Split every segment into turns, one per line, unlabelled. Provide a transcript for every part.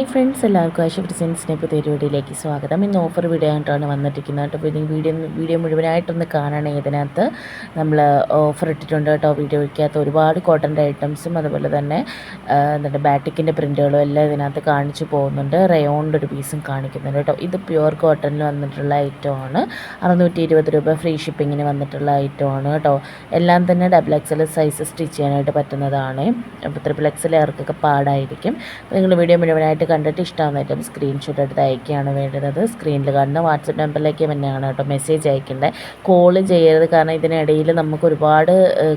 Hi friends എല്ലാവർക്കും ആശ ഡിസൈൻസിന്റെ പുതിയ വീഡിയോയിലേക്ക് സ്വാഗതം. ഇന്ന് ഓഫർ വീഡിയോ ആയിട്ടാണ് വന്നിരിക്കുന്നത് കേട്ടോ. അപ്പോൾ വീഡിയോ വീഡിയോ മുഴുവനായിട്ടൊന്ന് കാണണം ഇതിനകത്ത്. നമ്മൾ ഓഫർ ഇട്ടിട്ടുണ്ട് കേട്ടോ. വീഡിയോയ്ക്കകത്ത് ഒരുപാട് കോട്ടന്റെ ഐറ്റംസും അതുപോലെ തന്നെ എന്താ ബാറ്റിക്കിന്റെ പ്രിന്റുകളും എല്ലാം ഇതിനകത്ത് കാണിച്ചു പോകുന്നുണ്ട്. റയോണിന്റെ ഒരു പീസും കാണിക്കുന്നുണ്ട് കേട്ടോ. ഇത് പ്യുവർ കോട്ടണിൽ വന്നിട്ടുള്ള ഐറ്റമാണ് അറുന്നൂറ്റി ഇരുപത് രൂപ ഫ്രീ ഷിപ്പിങ്ങിന് വന്നിട്ടുള്ള ഐറ്റമാണ് കേട്ടോ. എല്ലാം തന്നെ ഡബിൾ എക്സൽ സൈസ് സ്റ്റിച്ച് ചെയ്യാനായിട്ട് പറ്റുന്നതാണ്. അപ്പോൾ ത്രിപ്പിൾ എക്സൽ ഇറക്കൊക്കെ പാടായിരിക്കും. നിങ്ങൾ വീഡിയോ മുഴുവനായിട്ട് കണ്ടിട്ട് ഇഷ്ടമാകുന്നതായിട്ടും സ്ക്രീൻഷോട്ട് എടുത്ത് അയക്കുകയാണ് വേണ്ടത്. സ്ക്രീനിൽ കാണുന്ന വാട്സപ്പ് നമ്പറിലേക്ക് തന്നെയാണ് കേട്ടോ മെസ്സേജ് അയക്കേണ്ടത് കോൾ ചെയ്യരുത്. കാരണം ഇതിനിടയിൽ നമുക്ക് ഒരുപാട്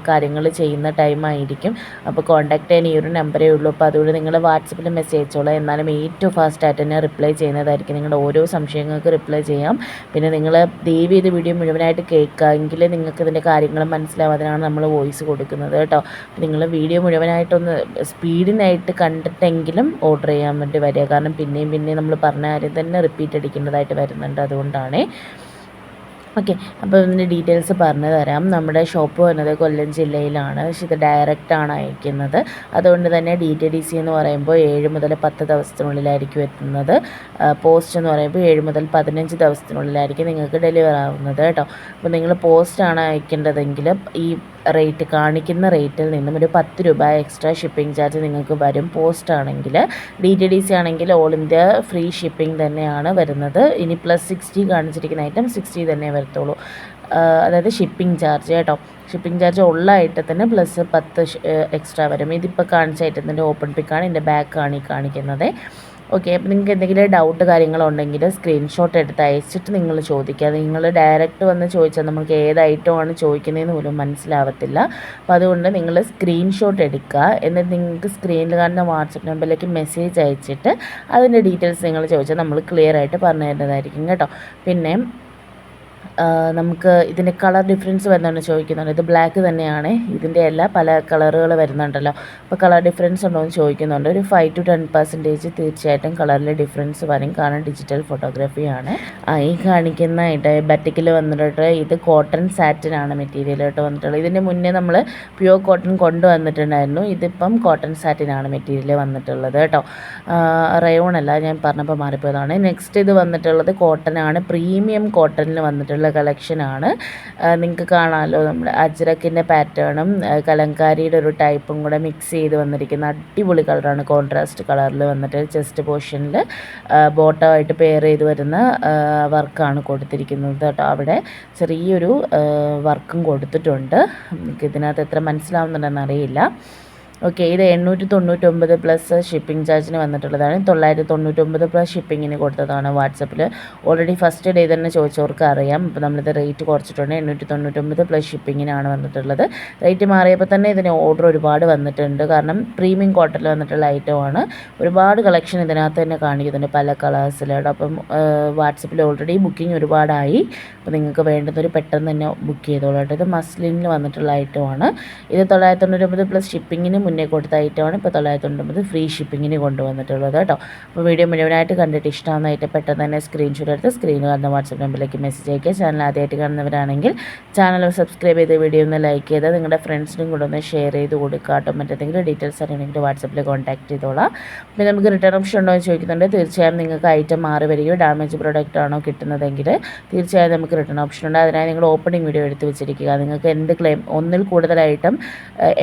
കാര്യങ്ങൾ ചെയ്യുന്ന ടൈം ആയിരിക്കും. അപ്പോൾ കോൺടാക്ട് ചെയ്യാൻ ഈ ഒരു നമ്പറേ ഉള്ളൂ. അപ്പോൾ അതുകൊണ്ട് നിങ്ങൾ വാട്സപ്പിൽ മെസ്സേജ് അയച്ചോളാം. എന്നാലും ഏറ്റവും ഫാസ്റ്റ് ആയിട്ട് തന്നെ റിപ്ലൈ ചെയ്യുന്നതായിരിക്കും. നിങ്ങളുടെ ഓരോ സംശയങ്ങൾക്ക് റിപ്ലൈ ചെയ്യാം. പിന്നെ നിങ്ങൾ ദയവ് ചെയ്ത് വീഡിയോ മുഴുവനായിട്ട് കേൾക്കാമെങ്കിൽ നിങ്ങൾക്ക് ഇതിന്റെ കാര്യങ്ങൾ മനസ്സിലാവും അതിനാണ് നമ്മൾ വോയിസ് കൊടുക്കുന്നത് കേട്ടോ. നിങ്ങൾ വീഡിയോ മുഴുവനായിട്ടൊന്ന് സ്പീഡിനായിട്ട് കണ്ടിട്ടെങ്കിലും ഓർഡർ ചെയ്യാൻ വേണ്ടി വരിക. കാരണം പിന്നെയും പിന്നെയും നമ്മൾ പറഞ്ഞ കാര്യം തന്നെ റിപ്പീറ്റ് അടിക്കേണ്ടതായിട്ട് വരുന്നുണ്ട് അതുകൊണ്ടാണ്. ഓക്കെ അപ്പോൾ ഇതിന്റെ ഡീറ്റെയിൽസ് പറഞ്ഞു തരാം. നമ്മുടെ ഷോപ്പ് വന്നത് കൊല്ലം ജില്ലയിലാണ്. പക്ഷേ ഇത് ഡയറക്റ്റാണ് അയക്കുന്നത്. അതുകൊണ്ട് തന്നെ ഡി ടി ഡി സി എന്ന് പറയുമ്പോൾ ഏഴ് മുതൽ പത്ത് ദിവസത്തിനുള്ളിലായിരിക്കും എത്തുന്നത്. പോസ്റ്റ് എന്ന് പറയുമ്പോൾ ഏഴ് മുതൽ പതിനഞ്ച് ദിവസത്തിനുള്ളിലായിരിക്കും നിങ്ങൾക്ക് ഡെലിവർ ആവുന്നത് കേട്ടോ. അപ്പോൾ നിങ്ങൾ പോസ്റ്റാണ് അയക്കേണ്ടതെങ്കിൽ ഈ റേറ്റ് കാണിക്കുന്ന റേറ്റിൽ നിന്നും ഒരു പത്ത് രൂപ എക്സ്ട്രാ ഷിപ്പിംഗ് ചാർജ് നിങ്ങൾക്ക് വരും. പോസ്റ്റ് ആണെങ്കിൽ ഡി ടി ഡി സി ആണെങ്കിൽ ഓൾ ഇന്ത്യ ഫ്രീ ഷിപ്പിംഗ് തന്നെയാണ് വരുന്നത്. ഇനി പ്ലസ് സിക്സ്റ്റി കാണിച്ചിരിക്കുന്ന ഐറ്റം സിക്സ്റ്റി തന്നെ വരത്തുള്ളൂ. അതായത് ഷിപ്പിംഗ് ചാർജ് കേട്ടോ. ഷിപ്പിംഗ് ചാർജ് ഉള്ള ഐറ്റത്തിന് പ്ലസ് പത്ത് എക്സ്ട്രാ വരും. ഇതിപ്പോൾ കാണിച്ച ഐറ്റത്തിന്റെ ഓപ്പൺ പിക്കാണ് എന്റെ ബാക്കാണ് ഈ കാണിക്കുന്നത്. ഓക്കെ അപ്പോൾ നിങ്ങൾക്ക് എന്തെങ്കിലും ഡൗട്ട് കാര്യങ്ങളുണ്ടെങ്കിൽ സ്ക്രീൻഷോട്ട് എടുത്ത് അയച്ചിട്ട് നിങ്ങൾ ചോദിക്കുക. നിങ്ങൾ ഡയറക്റ്റ് വന്ന് ചോദിച്ചാൽ നമുക്ക് ഏത് ഐറ്റമാണ് ചോദിക്കുന്നതെന്ന് പോലും മനസ്സിലാവത്തില്ല. അപ്പോൾ അതുകൊണ്ട് നിങ്ങൾ സ്ക്രീൻഷോട്ട് എടുക്കുക. എന്നിട്ട് നിങ്ങൾക്ക് സ്ക്രീനിൽ കാണുന്ന വാട്സപ്പ് നമ്പറിലേക്ക് മെസ്സേജ് അയച്ചിട്ട് അതിന്റെ ഡീറ്റെയിൽസ് നിങ്ങൾ ചോദിച്ചാൽ നമ്മൾ ക്ലിയർ ആയിട്ട് പറഞ്ഞു തരുന്നതായിരിക്കും കേട്ടോ. പിന്നെ നമുക്ക് ഇതിന്റെ കളർ ഡിഫറൻസ് വരുന്നുണ്ട് ചോദിക്കുന്നുണ്ട്. ഇത് ബ്ലാക്ക് തന്നെയാണ്. ഇതിന്റെ എല്ലാ പല കളറുകൾ വരുന്നുണ്ടല്ലോ. അപ്പോൾ കളർ ഡിഫറൻസ് ഉണ്ടോ എന്ന് ചോദിക്കുന്നുണ്ട്. ഒരു ഫൈവ് ടു ടെൻ പെർസെന്റേജ് തീർച്ചയായിട്ടും കളറിൽ ഡിഫറൻസ് വരും. കാരണം ഡിജിറ്റൽ ഫോട്ടോഗ്രാഫിയാണ് ഈ കാണിക്കുന്ന ബറ്റിക്കിൽ വന്നിട്ട് ഇത് കോട്ടൺ സാറ്റിനാണ് മെറ്റീരിയലായിട്ട് വന്നിട്ടുള്ളത്. ഇതിന്റെ മുന്നേ നമ്മൾ പ്യുവർ കോട്ടൺ കൊണ്ടുവന്നിട്ടുണ്ടായിരുന്നു. ഇതിപ്പം കോട്ടൺ സാറ്റിനാണ് മെറ്റീരിയൽ വന്നിട്ടുള്ളത് കേട്ടോ. റയോൺ അല്ല ഞാൻ പറഞ്ഞപ്പോൾ മാറിപ്പോയതാണ്. നെക്സ്റ്റ് ഇത് വന്നിട്ടുള്ളത് കോട്ടൺ ആണ്. പ്രീമിയം കോട്ടണിൽ വന്നിട്ടുള്ള ഉള്ള കളക്ഷനാണ് നിങ്ങൾക്ക് കാണാമല്ലോ നമ്മുടെ അജ്രക്കിന്റെ പാറ്റേണും കലങ്കാരിയുടെ ഒരു ടൈപ്പും കൂടെ മിക്സ് ചെയ്ത് വന്നിരിക്കുന്ന അടിപൊളി കളറാണ് കോൺട്രാസ്റ്റ് കളറിൽ വന്നിട്ട് ചെസ്റ്റ് പോർഷനിൽ ബോട്ടമായിട്ട് പെയർ ചെയ്ത് വരുന്ന വർക്കാണ് കൊടുത്തിരിക്കുന്നത് കേട്ടോ. അവിടെ ചെറിയൊരു വർക്കും കൊടുത്തിട്ടുണ്ട്. നിങ്ങൾക്ക് ഇതിനകത്ത് എത്ര മനസ്സിലാവുന്നുണ്ടെന്ന് അറിയില്ല. ഓക്കെ ഇത് എണ്ണൂറ്റി തൊണ്ണൂറ്റൊമ്പത് പ്ലസ് ഷിപ്പിംഗ് ചാർജിന് വന്നിട്ടുള്ളതാണ്. തൊള്ളായിരത്തി തൊണ്ണൂറ്റൊമ്പത് പ്ലസ് ഷിപ്പിങ്ങിന് കൊടുത്തതാണ് വാട്സപ്പിൽ ഓൾറെഡി ഫസ്റ്റ് ഡേ തന്നെ ചോദിച്ചവർക്ക് അറിയാം. അപ്പോൾ നമ്മളിത് റേറ്റ് കുറച്ചിട്ടുണ്ട്. എണ്ണൂറ്റി തൊണ്ണൂറ്റൊമ്പത് പ്ലസ് ഷിപ്പിങ്ങിനാണ് വന്നിട്ടുള്ളത്. റേറ്റ് മാറിയപ്പോൾ തന്നെ ഇതിന് ഓർഡർ ഒരുപാട് വന്നിട്ടുണ്ട്. കാരണം പ്രീമിയം കോട്ടണിൽ വന്നിട്ടുള്ള ഐറ്റമാണ് ഒരുപാട് കളക്ഷൻ ഇതിനകത്ത് തന്നെ കാണിക്കുന്നുണ്ട്. പല കളേഴ്സിലാണ് അപ്പം വാട്സപ്പിൽ ഓൾറെഡി ബുക്കിംഗ് ഒരുപാടായി. അപ്പോൾ നിങ്ങൾക്ക് വേണ്ടുന്നൊരു പെട്ടെന്ന് തന്നെ ബുക്ക് ചെയ്തോളൂ ഇത് മസ്ലിനിൽ വന്നിട്ടുള്ള ഐറ്റമാണ് ഇത് തൊള്ളായിരത്തി തൊണ്ണൂറ്റൊമ്പത് പ്ലസ് ഷിപ്പിങ്ങിന് മുന്നേ കൊടുത്ത ഐറ്റമാണ്. ഇപ്പോൾ തൊള്ളായിരത്തി തൊണ്ണൂറ്റൊമ്പത് ഫ്രീ ഷിപ്പിങ്ങിന് കൊണ്ടുവന്നിട്ടുള്ളത് കേട്ടോ. അപ്പോൾ വീഡിയോ മുഴുവനായിട്ട് കണ്ടിട്ട് ഇഷ്ടമാകുന്ന ഐറ്റം പെട്ടെന്ന് തന്നെ സ്ക്രീൻഷോട്ട് എടുത്ത് സ്ക്രീനിൽ കാണുന്ന വാട്സപ്പ് നമ്പറിലേക്ക് മെസ്സേജ് അയക്കുക. ചാനൽ ആദ്യമായിട്ട് കാണുന്നവരാണെങ്കിൽ ചാനൽ സബ്സ്ക്രൈബ് ചെയ്ത് വീഡിയോ ഒന്ന് ലൈക്ക് ചെയ്ത് നിങ്ങളുടെ ഫ്രണ്ട്സിനും കൂടെ ഒന്ന് ഷെയർ ചെയ്ത് കൊടുക്കുക കേട്ടോ. മറ്റെന്തെങ്കിലും ഡീറ്റെയിൽസ് അറിയണമെങ്കിൽ വാട്സപ്പിൽ കോൺടാക്ട് ചെയ്തോളാം. പിന്നെ നമുക്ക് റിട്ടേൺ ഓപ്ഷൻ ഉണ്ടോ എന്ന് ചോദിക്കുന്നുണ്ട്. തീർച്ചയായും നിങ്ങൾക്ക് ഐറ്റം മാറി വരികയോ ഡാമേജ് പ്രോഡക്റ്റ് ആണോ കിട്ടുന്നതെങ്കിൽ തീർച്ചയായും നമുക്ക് റിട്ടേൺ ഓപ്ഷൻ ഉണ്ട്. അതിനായി നിങ്ങൾ ഓപ്പണിംഗ് വീഡിയോ എടുത്ത് വെച്ചിരിക്കുക. നിങ്ങൾക്ക് എന്ത് ക്ലെയിം ഒന്നിൽ കൂടുതലായിട്ടും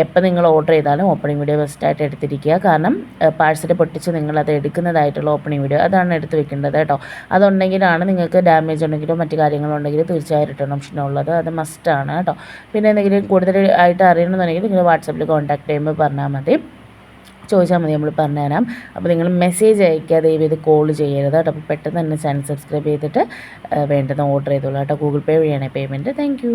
എപ്പോൾ നിങ്ങൾ ഓർഡർ ചെയ്താലും ഓപ്പണിംഗ് വീഡിയോ ബെസ്റ്റായിട്ട് എടുത്തിരിക്കുക. കാരണം പാഴ്സൽ പൊട്ടിച്ച് നിങ്ങളത് എടുക്കുന്നതായിട്ടുള്ള ഓപ്പണിംഗ് വീഡിയോ അതാണ് എടുത്ത് വെക്കേണ്ടത് കേട്ടോ. അതുണ്ടെങ്കിലാണ് നിങ്ങൾക്ക് ഡാമേജ് ഉണ്ടെങ്കിലോ മറ്റു കാര്യങ്ങളുണ്ടെങ്കിലും തീർച്ചയായും റിട്ടേൺ ഓപ്ഷൻ ഉള്ളത്. അത് മസ്റ്റാണ് കേട്ടോ. പിന്നെ എന്തെങ്കിലും കൂടുതലായിട്ട് അറിയണമെന്നുണ്ടെങ്കിൽ നിങ്ങൾ വാട്സപ്പിൽ കോൺടാക്ട് ചെയ്യുമ്പോൾ പറഞ്ഞാൽ മതി. ചോദിച്ചാൽ മതി നമ്മൾ പറഞ്ഞുതരാം അപ്പോൾ നിങ്ങൾ മെസ്സേജ് അയക്കാതെ ഇത് കോൾ ചെയ്യരുത് കേട്ടോ. അപ്പോൾ പെട്ടെന്ന് തന്നെ ചാനൽ സബ്സ്ക്രൈബ് ചെയ്തിട്ട് വേണ്ടുന്ന ഓർഡർ ചെയ്തോളൂ കേട്ടോ. ഗൂഗിൾ പേ വഴിയാണ് പേയ്മെന്റ് താങ്ക്